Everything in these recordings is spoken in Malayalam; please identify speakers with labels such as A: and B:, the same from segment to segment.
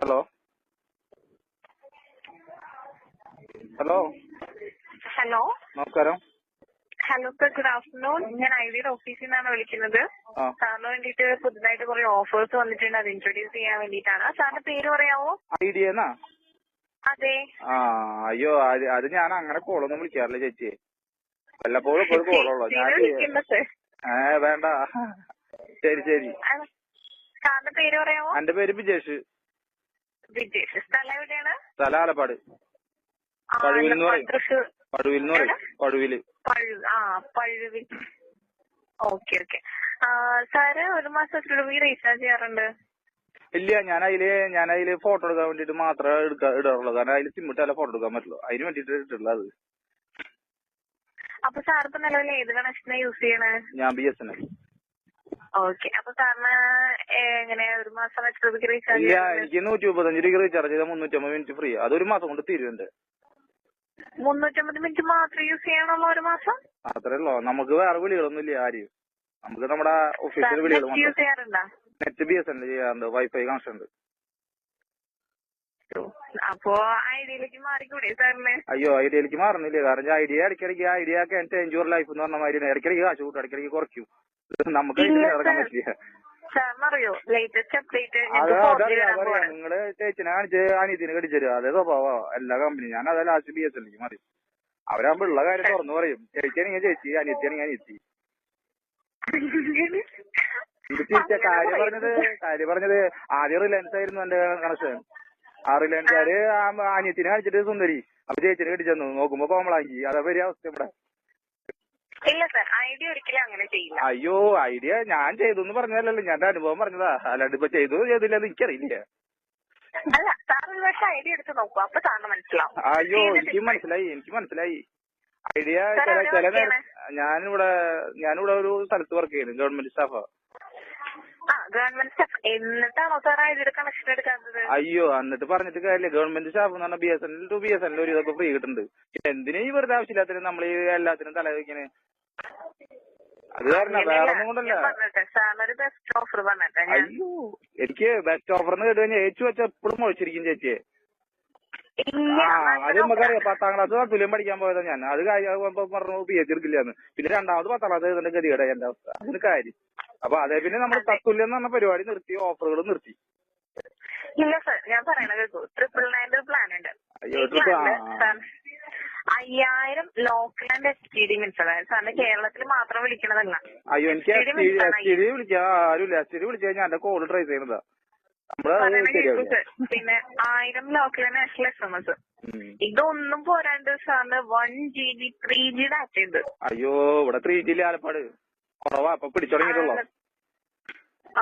A: ഹലോ. ഹലോ.
B: ഹലോ.
A: നമസ്കാരം.
B: ഹലോ സർ ഗുഡ് ആഫ്റ്റർനൂൺ ഞാൻ ഐഡിയുടെ ഓഫീസിൽ നിന്നാണ് വിളിക്കുന്നത്. സാറിന് വേണ്ടിയിട്ട് പുതുതായിട്ട് കുറെ ഓഫേഴ്സ് വന്നിട്ടുണ്ട്. അത് ഇൻട്രൊഡ്യൂസ് ചെയ്യാൻ വേണ്ടിയിട്ടാണ്. സാറിന്റെ പേര് പറയാമോ
A: ഐഡിയ എന്നാ?
B: അതെ.
A: ആ അയ്യോ അത് അത് ഞാൻ അങ്ങനെ കോളൊന്നും വിളിക്കാറില്ല ചേച്ചി. വല്ലപ്പോഴും ഇപ്പോൾ കോളുള്ളൂ ഞാൻ ഏ വേണ്ട. ശരി ശരി.
B: സാറിന്റെ പേര് പറയാമോ
A: എന്റെ പേര് ബിജേഷ്
B: സ്ഥലം എവിടെയാണ്?
A: സ്ഥലം ആലപ്പാട് പഴുവിൽ എന്ന് പറയും.
B: തൃശ്ശൂർ.
A: പടുവിൽ എന്ന് പറയും. പഴുവിൽ
B: പഴു ആ പഴുവിൽ. Okay okay. സാറ് ഒരു മാസത്തിലുള്ള റീചാർജ് ചെയ്യാറുണ്ട്?
A: ഇല്ല ഞാൻ അതിൽ ഞാൻ അതിൽ ഫോട്ടോ എടുക്കാൻ വേണ്ടിട്ട് മാത്രമേ എടുക്കാ ഇടാറുള്ളൂ. കാരണം അതിൽ സിമ്മിട്ട് അല്ല ഫോട്ടോ എടുക്കാൻ പറ്റുള്ളൂ. അതിന് വേണ്ടിട്ട് ഇട്ടുള്ളത്
B: അപ്പൊ സാർ ഇപ്പൊ നിലവിൽ ഏത് കണക്ഷനാ യൂസ് ചെയ്യണേ?
A: ഞാൻ B S N L
B: okay. അപ്പൊ സാറിന് എങ്ങനെ ഒരു മാസം എത്ര രൂപയ്ക്ക് റീചാർജ്
A: ഇല്ല എനിക്ക് നൂറ്റി മുപ്പത്തഞ്ച് രൂപ റീചാർജ് ചെയ്താൽ മുന്നൂറ്റമ്പത് മിനിറ്റ് ഫ്രീ അതൊരു മാസം കൊണ്ട് തീരുന്നുണ്ട്.
B: മുന്നൂറ്റമ്പത് മിനിറ്റ് മാത്രം യൂസ് ചെയ്യണുള്ളൂ ഒരു മാസം?
A: അത്രേ ഉള്ളൂ. നമുക്ക് വേറെ വിളികളൊന്നും ഇല്ല ആരെയും നമുക്ക് നമ്മുടെ ഒഫീഷ്യൽ വിളികൾ
B: യൂസ് ചെയ്യാറുണ്ടോ?
A: Net B S N L ചെയ്യാറുണ്ട്. വൈഫൈ കണക്ഷൻ ഉണ്ട്.
B: അപ്പോ ഐഡിയയിലേക്ക് മാറിക്കൂടെ സാറിന്?
A: അയ്യോ ഐഡിയയിലേക്ക് മാറുന്നില്ല? കാരണം ഐഡിയ ഇടയ്ക്കിടയ്ക്ക് ഐഡിയ ചേഞ്ച് യുവർ ലൈഫ് എന്ന് പറഞ്ഞ മാതിരി ഇടയ്ക്കിടയ്ക്ക് കാശ് കൂട്ടും ഇടയ്ക്കിടയ്ക്ക് കുറയ്ക്കും. നമുക്ക്
B: ഇറക്കാൻ.
A: പറ്റില്ല.
B: സാറിനറിയോ? ലേറ്റസ്റ്റ് അപ്ഡേറ്റ്
A: നിങ്ങൾ ചേച്ചിനെ കാണിച്ച് അനിയത്തിനെ കടിച്ചു തരും അതേ സ്വഭാവം എല്ലാ കമ്പനി ഞാൻ അതേ ലാസ്റ്റ് ബി എസ് എല്ലിലേക്ക് മതി അവരാകുമ്പോ ഉള്ള കാര്യം തുറന്നു പറയും. ചേച്ചിയാണെങ്കിൽ ചേച്ചി അനിയത്തിയാണെങ്കിൽ അനിയത്തി. കാര്യം പറഞ്ഞത് കാര്യം പറഞ്ഞത് ആദ്യം റിലയൻസ് ആയിരുന്നു എന്റെ കണക്ഷൻ ആ റിലയൻസുകാര് അനിയത്തിനെ കാണിച്ചിട്ട് സുന്ദരി. അപ്പൊ ചേച്ചിനെ കടിച്ചെന്നു നോക്കുമ്പോ കോമളാക്കി. അതാ വലിയ അവസ്ഥ ഇവിടെ.
B: ഇല്ല സർ ഐഡിയ ഒരിക്കലും അങ്ങനെ ചെയ്യില്ല.
A: അയ്യോ ഐഡിയ ഞാൻ ചെയ്തു എന്ന് പറഞ്ഞതല്ലല്ലോ. ഞാൻ അനുഭവം പറഞ്ഞതാ. അല്ലാണ്ട് ഇപ്പൊ ചെയ്തു ചെയ്തില്ല എന്ന് എനിക്കറിയില്ല.
B: അല്ല സാർ ഒരു പക്ഷെ ഐഡിയ എടുത്ത് നോക്കൂ. അപ്പൊ സാറിന് മനസ്സിലാവും.
A: അയ്യോ എനിക്ക് മനസ്സിലായി എനിക്ക് മനസ്സിലായി. ഐഡിയ ചില ചില
B: ഞാൻ
A: ഇവിടെ ഞാനിവിടെ ഞാനിവിടെ ഒരു സ്ഥലത്ത് വർക്ക് ചെയ്യുന്നു ഗവൺമെന്റ് സ്റ്റാഫാ.
B: ഗവൺമെന്റ് സ്റ്റാഫ് എന്നിട്ടാണോ സാർ ഐഡിയുടെ കണക്ഷൻ എടുക്കാത്തത്?
A: അയ്യോ എന്നിട്ട് പറഞ്ഞിട്ട് കാര്യമില്ല. ഗവൺമെന്റ് സ്റ്റാഫ് എന്ന് പറഞ്ഞാൽ B S N L to B S N L ഒരു ഇതൊക്കെ ഫ്രീ കിട്ടുന്നുണ്ട് എന്തിനാ ഈ വെറുതെ ആവശ്യമില്ലാത്തതിന് നമ്മൾ ഈ എല്ലാത്തിനും തല വയ്ക്കണേ അത് കാരണം വേറെ ഒന്നും കൊണ്ടല്ല. അയ്യോ എനിക്ക് ബെസ്റ്റ് ഓഫർ എന്ന് കേട്ട് കഴിഞ്ഞാൽ ഏച്ചു വെച്ച എപ്പോഴും മുഴിച്ചിരിക്കും ചേച്ചിയെ. അത്. നമുക്കറിയാം പത്താം ക്ലാസ് തുല്യം പഠിക്കാൻ പോയതാ ഞാൻ. അത് കാര്യം പറഞ്ഞു പി എച്ച് എടുക്കില്ലാന്ന് പിന്നെ രണ്ടാമത് പത്താം ക്ലാസ് എഴുതേണ്ട ഗതികേടാ എന്റെ അവസ്ഥ. അതിന് കാര്യം. അപ്പൊ അതേ പിന്നെ നമ്മൾ തത്തുല്യം എന്ന് പറഞ്ഞ പരിപാടി നിർത്തി ഓഫറുകൾ നിർത്തി.
B: ഇല്ല സർ ഞാൻ പറയണ കേൾക്കൂ ട്രിപ്പിൾ നയന്റെ ഒരു പ്ലാൻ ഉണ്ട്.
A: അയ്യോ ട്രിപ്പിൾ
B: അയ്യായിരം local and S T D means അതായത് സാറിന് കേരളത്തിൽ മാത്രം വിളിക്കണതല്ല.
A: അയ്യോ എനിക്ക് എസ് ടി ഡി വിളിക്കാൻ ആരുമില്ല. എസ് ടി ഡി വിളിച്ചു കഴിഞ്ഞാൽ എന്റെ കോൾ ട്രൈ ചെയ്യുന്നതാ. നമ്മൾ അത്
B: പറയണ കേൾക്കൂ
A: ശരിയാവില്ല
B: സർ. പിന്നെ ആയിരം local and national S M S. ഇതൊന്നും പോരാണ്ട് സാറിന് one G B three G data ഉണ്ട്.
A: അയ്യോ ഇവിടെ ത്രീ ജി ആലപ്പാട്. കുറവാ ഇപ്പൊ പിടിച്ചുടങ്ങിയിട്ടുള്ളൂ?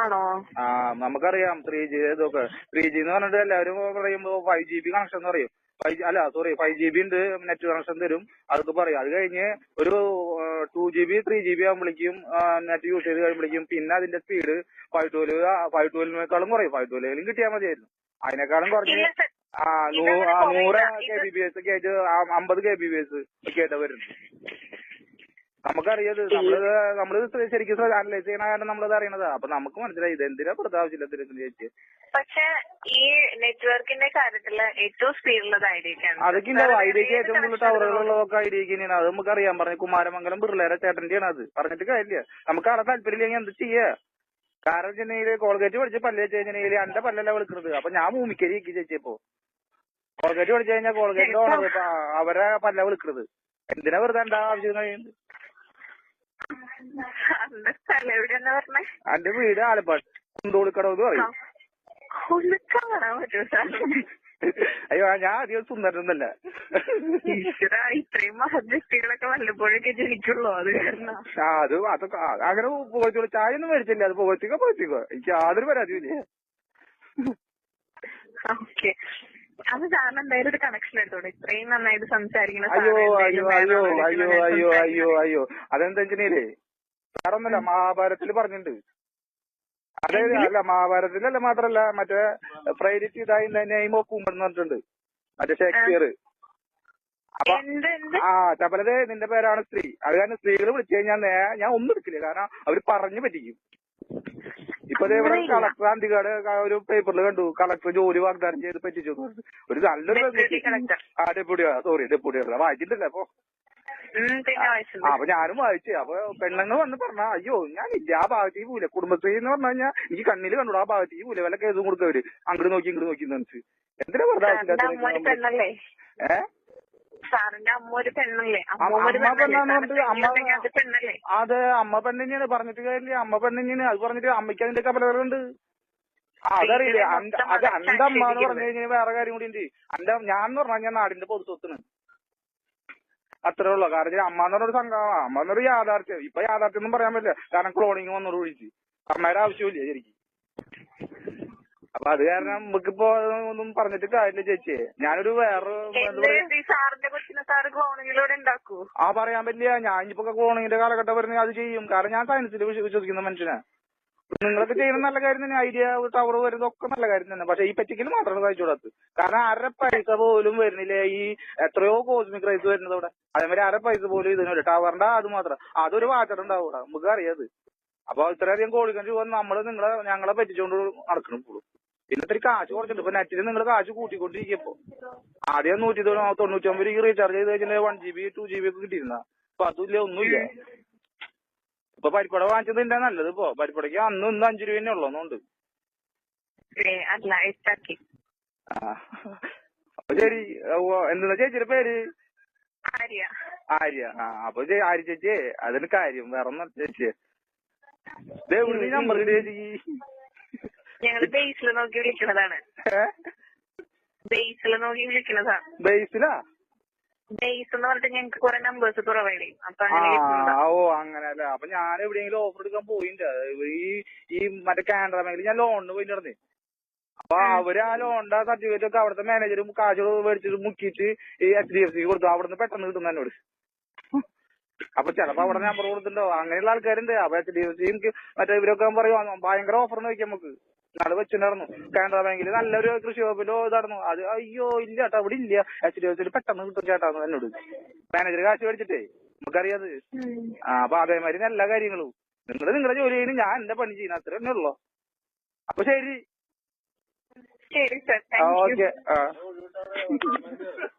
B: ആണോ?
A: ആ നമുക്കറിയാം ത്രീ ജി ഇതൊക്കെ. ത്രീ ജി എന്ന് പറഞ്ഞിട്ട് എല്ലാവരും പറയുമ്പോ ഫൈവ് ജി ബി കണക്ഷൻ എന്ന് പറയും. ഫൈവ് അല്ല സോറി ഫൈവ് ജി ബി ഉണ്ട് നെറ്റ് കണക്ഷൻ തരും. അതൊക്കെ പറയും. അത് കഴിഞ്ഞ് ഒരു two G B three G B ആകുമ്പോഴേക്കും നെറ്റ് യൂസ് ചെയ്ത് കഴിയുമ്പോഴേക്കും പിന്നെ അതിന്റെ സ്പീഡ് ഫൈവ് ട്വൽവ് ഫൈവ് ട്വൽവിനേക്കാളും കുറയും. ഫൈവ് ട്വൽവിലും കിട്ടിയാൽ മതിയായിരുന്നു. അതിനേക്കാളും കുറഞ്ഞ് ആ നൂറ്. കെ ബി ബി എസ് അമ്പത് കെ ബി ബി എസ് ഒക്കെ ആയിട്ട് വരുന്നത്. നമുക്കറിയത് നമ്മളിത് നമ്മളിത് ശരിക്കും അനലൈസ് ചെയ്യണ കാരണം നമ്മളത് അറിയണതാ അപ്പൊ നമുക്ക് മനസ്സിലായി ഇത് എന്തിനാ വെറുതെ ആവശ്യമില്ലാത്ത ചേച്ചി
B: പക്ഷെ ഈ നെറ്റ്വർക്കിന്റെ കാര്യത്തിൽ ഏറ്റവും സ്പീഡുള്ളത് ഐഡിയക്കാണ്
A: അതൊക്കെ ഉണ്ടാവും ഐഡിയക്ക് ഏറ്റവും കൂടുതൽ ടവറുകളുള്ളതൊക്കെ ഐഡിയക്ക് തന്നെയാണ്. അത് നമുക്ക് അറിയാം പറഞ്ഞു കുമാരമംഗലം പിള്ളേരെ ചേട്ടന്റെയാണ് അത്. പറഞ്ഞിട്ട് കാര്യമില്ല. നമുക്ക് അവിടെ താല്പര്യമില്ലെങ്കിൽ എന്ത് ചെയ്യാ? കാരണം ചെന്നൈയിൽ കോൾഗേറ്റ് പഠിച്ച് പല്ല് വെച്ച് കഴിഞ്ഞാൽ എന്റെ പല്ലല്ല വിളിക്കുന്നത് അപ്പൊ ഞാൻ ഭൂമിക്കരി ഇക്കി ചേച്ചിയപ്പോ കോൾഗേറ്റ് പഠിച്ചു കഴിഞ്ഞാൽ കോൾഗേറ്റിന്റെ ഓണർ അവരെ പല്ല വിളിക്കുന്നത് എന്തിനാ വെറുതെ എന്താ ആവശ്യം കഴിയുന്നത്
B: അതിന്റെ സ്ഥലം എവിടെയാന്ന് പറഞ്ഞേ
A: എന്റെ വീട് ആലപ്പാട്. കുന്തോളിക്കടവ് എന്ന് പറയും. അയ്യോ ഞാൻ അധികം സുന്ദരനൊന്നല്ല.
B: ഈശ്വര ഇത്രയും മഹദ്വ്യക്തികളൊക്കെ വല്ലപ്പോഴൊക്കെ ജനിക്കുള്ളൂ അത് കാരണം.
A: ആ അത് അതൊക്കെ അങ്ങനെ പുകഴ്ത്തിക്കോ ചായ ഒന്നും മേടിച്ചില്ല അത് പുകഴ്ത്തിക്കോ പുകഴ്ത്തിക്കോ. എനിക്ക് യാതൊരു പരാതിയും
B: ഓക്കെ. അത് സാറിന് എന്തായാലും ഒരു കണക്ഷൻ എടുത്തോളൂ ഇത്രയും നന്നായിട്ട് സംസാരിക്കുന്ന
A: അയ്യോ അയ്യോ അയ്യോ അയ്യോ അയ്യോ അയ്യോ അയ്യോ. അതെന്താ വെച്ചിട്ടുണ്ടെങ്കിലേ വേറൊന്നല്ല മഹാഭാരതത്തിൽ പറഞ്ഞിട്ടുണ്ട് അതായത് അല്ല മഹാഭാരതത്തിലല്ല മാത്രല്ല മറ്റേ പ്രൈരിറ്റി ഇതായി നെയിം ഓഫ് വുമൺ എന്ന് പറഞ്ഞിട്ടുണ്ട്. മറ്റേ ഷേക്സ്പിയർ. ആ ചപ്പലത് നിന്റെ പേരാണ് സ്ത്രീ. അത് കാരണം സ്ത്രീകൾ വിളിച്ചു കഴിഞ്ഞാൽ ഞാൻ ഒന്നും എടുക്കില്ല. കാരണം അവർ പറഞ്ഞു പറ്റിക്കും. ഇപ്പൊ ദേ ഇവിടെ കളക്ടർ അന്തികാട് ഒരു പേപ്പറിൽ കണ്ടു. കളക്ടർ ജോലി വാഗ്ദാനം ചെയ്ത് പറ്റിച്ചു. ഒരു നല്ലൊരു
B: ഡെപ്യൂട്ടി കളക്ടർ
A: ആ ഡെപ്യൂട്ടി സോറി ഡെപ്യൂട്ടി വായിച്ചിട്ടില്ല അപ്പൊ? അപ്പൊ ഞാനും വായിച്ചു. അപ്പൊ പെണ്ണുങ്ങൾ വന്ന് പറഞ്ഞ അയ്യോ ഞാനില്ല ആ ഭാഗത്തേക്ക് പോവില്ല. കുടുംബശ്രീ എന്ന് പറഞ്ഞു കഴിഞ്ഞാൽ എനിക്ക് കണ്ണിൽ കണ്ടു ആ ഭാഗത്തേക്ക് പോവില്ല. വല്ല കേസും കൊടുക്കവര് അങ്ങോട്ട് നോക്കി ഇങ്ങോട്ട് നോക്കി എന്താ എന്തിനാ വെറുതെ ഏഹ്
B: സാറിന്റെ അമ്മ ഒരു പെണ്ണല്ലേ? അമ്മ ഒരു പെണ്ണല്ലേ അത് പെണ്ണല്ലേ?
A: അതെ അമ്മ പെണ്ണിനെയാണ് പറഞ്ഞിട്ട് കാര്യമില്ല. അമ്മ പെണ്ണിനെയാണ്. അത് പറഞ്ഞിട്ട് അമ്മയ്ക്ക് അതിന്റെ കപലകളുണ്ട് അതറിയില്ലേ? അത് എന്റെ അമ്മ എന്ന് പറഞ്ഞു കഴിഞ്ഞാൽ വേറെ കാര്യം കൂടി ഉണ്ട്. എന്റെ ഞാൻ എന്ന് പറഞ്ഞാൽ ഞാൻ നാടിന്റെ പൊതു സ്വത്താണ് അത്രേ ഉള്ളൂ. കാരണം അമ്മ എന്ന് പറഞ്ഞൊരു സംഘമാണ് അമ്മ എന്നൊരു യാഥാർത്ഥ്യം. ഇപ്പൊ യാഥാർത്ഥ്യം ഒന്നും പറയാൻ പറ്റില്ല. കാരണം ക്ലോണിങ് വന്നോട് വിളിച്ച് അമ്മയുടെ ആവശ്യമില്ല ശരിക്കും. അപ്പൊ അത് കാരണം നമുക്കിപ്പോ ഒന്നും പറഞ്ഞിട്ട് കാര്യമില്ല ചേച്ചി. ഞാനൊരു വേറെ
B: സാറിന്റെ കൊച്ചിനെ സാറ് ക്ലോണിങ്ങിലൂടെ ഉണ്ടാക്കൂ
A: ആ പറയാൻ പറ്റില്ല. ഞാൻ ഇപ്പൊ ക്ലോണിങ്ങിന്റെ കാലഘട്ടം വരുന്നത് അത് ചെയ്യും. കാരണം ഞാൻ സയൻസിൽ വിശ്വസിക്കുന്ന മനുഷ്യനാ. നിങ്ങളൊക്കെ ചെയ്യുന്ന നല്ല കാര്യം തന്നെ. ഐഡിയ ടവർ വരുന്നതൊക്കെ നല്ല കാര്യം തന്നെ. പക്ഷെ ഈ പറ്റിക്കൽ മാത്രമാണ് കഴിച്ചുകൂടാത്തത് കാരണം അര പൈസ പോലും വരുന്നില്ല ഈ എത്രയോ കോസ്മിക് റൈസ് വരുന്നത് അവിടെ. അതേമാതിരി അര പൈസ പോലും ഇതിന് ടവറിന്റെ അത് മാത്രം. അതൊരു വാച്ചട ഉണ്ടാവൂടാ നമുക്ക് അറിയാത് അപ്പൊ ഇത്രയധികം കോടിക്കണ രൂപ നമ്മൾ നിങ്ങളെ ഞങ്ങളെ പറ്റിച്ചുകൊണ്ട് നടക്കണം പിന്നെ ഇത്തിരി കാശ് കുറച്ചിട്ടുണ്ട്. ഇപ്പൊ നെറ്റിൽ നിങ്ങൾ കാശ് കൂട്ടിക്കൊണ്ടിരിക്കുമ്പോ ആദ്യം നൂറ്റി തൊണ്ണൂറ്റൊമ്പത് രൂപ റീചാർജ് ചെയ്ത് കഴിഞ്ഞാൽ one G B two G B ഒക്കെ കിട്ടിയിരുന്ന? അപ്പൊ അതുമില്ല ഒന്നുമില്ല. ഇപ്പൊ പരിപ്പട വാങ്ങിച്ചതിന്റെ നല്ലത് ഇപ്പൊ. പരിപ്പടയ്ക്ക് അന്ന് ഇന്ന് അഞ്ചു രൂപ തന്നെ
B: എട്ടാക്കി
A: അപ്പൊ ശരി. എന്താ ചേച്ചിയുടെ പേര്?
B: ആര്യ.
A: ആര്യ. ആ അപ്പൊ ആര്യ ചേച്ചി അതിന് കാര്യം വേറെ ചേച്ചി നമ്പർ കിട്ടിയ ചേച്ചിക്ക്
B: ഞങ്ങൾ ബേസിൽ നോക്കി വിളിക്കുന്നതാണ് ബേസിൽ നോക്കി വിളിക്കുന്നതാ
A: ബേസിലാ
B: ബേസ് എന്ന് പറഞ്ഞിട്ട് ഞങ്ങക്ക് കുറെ നമ്പേഴ്സ് പ്രൊവൈഡ് ചെയ്യും അപ്പൊ.
A: ഓ അങ്ങനെ അല്ലേ അപ്പൊ ഞാൻ എവിടെയെങ്കിലും ഓഫർ എടുക്കാൻ പോയില്ല ഈ ഈ മറ്റേ കാനറ മേഖല ഞാൻ ലോണിന് പോയി നടന്നേ അപ്പൊ അവർ ആ ലോണിന്റെ സർട്ടിഫിക്കറ്റ് ഒക്കെ അവിടുത്തെ മാനേജറും കാശ് മേടിച്ചിട്ട് മുക്കിയിട്ട് ഈ എച്ച് ഡി എഫ് സി കൊടുത്തു. അവിടുന്ന് പെട്ടെന്ന് കിട്ടും എന്നോട്. അപ്പൊ ചിലപ്പോ അവിടെ നമ്പർ കൊടുത്തിട്ടുണ്ടോ അങ്ങനെയുള്ള ആൾക്കാരുണ്ട്. അപ്പൊ എച്ച് ഡി എഫ് സി മറ്റേ ഇവരൊക്കെ പറയും ഭയങ്കര ഓഫർ നോക്കിയാൽ നമുക്ക്. നാളെ വെച്ചിട്ടുണ്ടായിരുന്നു കാനറ ബാങ്കിൽ നല്ലൊരു കൃഷി വകുപ്പിലോ ഇതായിരുന്നു. അത് അയ്യോ ഇല്ല ചേട്ടാ അവിടെ ഇല്ല. എച്ച് ഡി എഫ് പെട്ടെന്ന് കിട്ടും ചേട്ടാന്ന് എന്നോട്. മാനേജർ കാശ് മേടിച്ചിട്ടേ നമുക്കറിയാത്. ആ അപ്പൊ അതേമാതിരി എല്ലാ കാര്യങ്ങളും. നിങ്ങൾ നിങ്ങളുടെ ജോലി ചെയ്യുന്നു ഞാൻ എന്റെ പണി ചെയ്യുന്ന അത്ര തന്നെ ഉള്ളു. അപ്പൊ ശരി.
B: ശരി സർ
A: ഓക്കെ ആ.